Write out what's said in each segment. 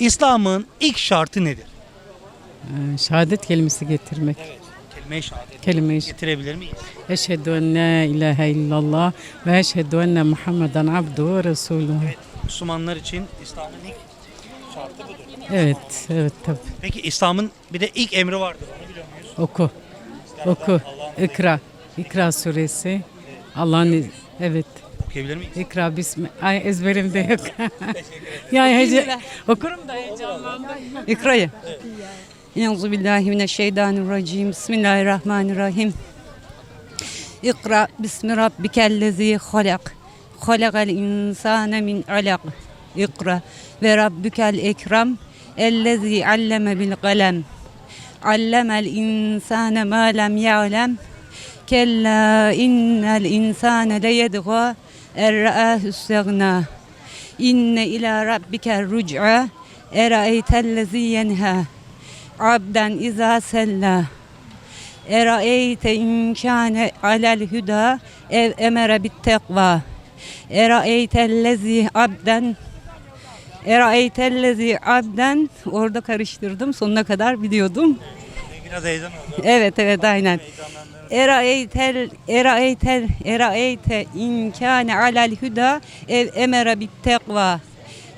İslam'ın ilk şartı nedir? Ee, Şehadet kelimesi getirmek. Kelime-i şehadet. Kelimeyi Getirebilir miyiz? Eşhedü en la ilahe illallah ve eşhedü enne Muhammeden abduhu ve resuluhu. Müslümanlar için İslam'ın ilk şartı budur. Evet, evet tabii. Peki İslam'ın bir de ilk emri vardır. Onu biliyor muyuz? Oku. Oku. İkra. İkra suresi. Allah'ın evet. Okuyabilir miyiz? İkra bismi. Ay ezberimde yok. yani hece, okurum da heyecanlandım. İkra'yı. Euzu billahi mineşşeytanirracim. Bismillahirrahmanirrahim. İkra bismi rabbikellezi halak. Halakal insane min alak. İkra ve rabbukel ekrem. Ellezi alleme bil kalem. Allemel insane ma lem ya'lem. Kella innel insane leyedgâ erra'âhu istegnâ. İnne ila rabbike rüc'a eraeytellezi yenha abden izâ sella eraeyte imkâne alel hüda ev emere bit tekva eraeytellezi abden. Eraeytellezi abden. Orada karıştırdım sonuna kadar biliyordum. Biraz heyecan oldu. Evet evet aynen. Eraeytel eraeytel eraeyte inkâne alel huda ev emere bit tekva.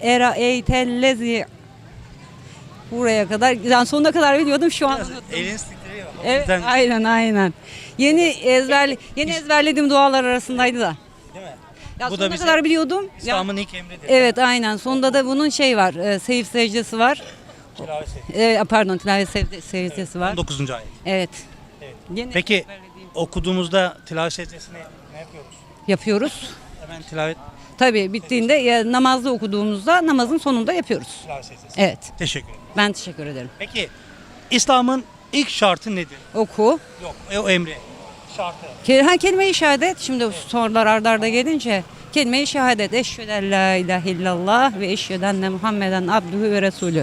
Eraeytellezi buraya kadar yani sonuna kadar biliyordum şu an. Eliniz titriyor. O Evet yüzden- aynen aynen. Yeni ezber yeni ezberlediğim dualar arasındaydı da. Değil mi? Ya Bu da sonuna bize- kadar biliyordum. Ya- İslam'ın ilk emridir. evet aynen. Sonunda da bunun şey var. E, seyif secdesi var. Tilavet. E, pardon tilavet secde- secdesi var. 19. ayet. Evet. Evet. Yeni Peki okuduğumuzda tilavet secdesini ne yapıyoruz? yapıyoruz. Hemen tilavet Tabii bittiğinde ya, namazda okuduğumuzda namazın sonunda yapıyoruz. tilavet secdesi. Evet. Teşekkür ederim. Ben teşekkür ederim. Peki İslam'ın ilk şartı nedir? Oku. Yok e, o emri. Şartı. Ke- Ha, kelime-i şehadet. Şimdi sorular ardarda arda gelince kelime-i şehadet. Eşhedü en la ilahe illallah ve eşhedü enne Muhammeden abdühü ve resulü.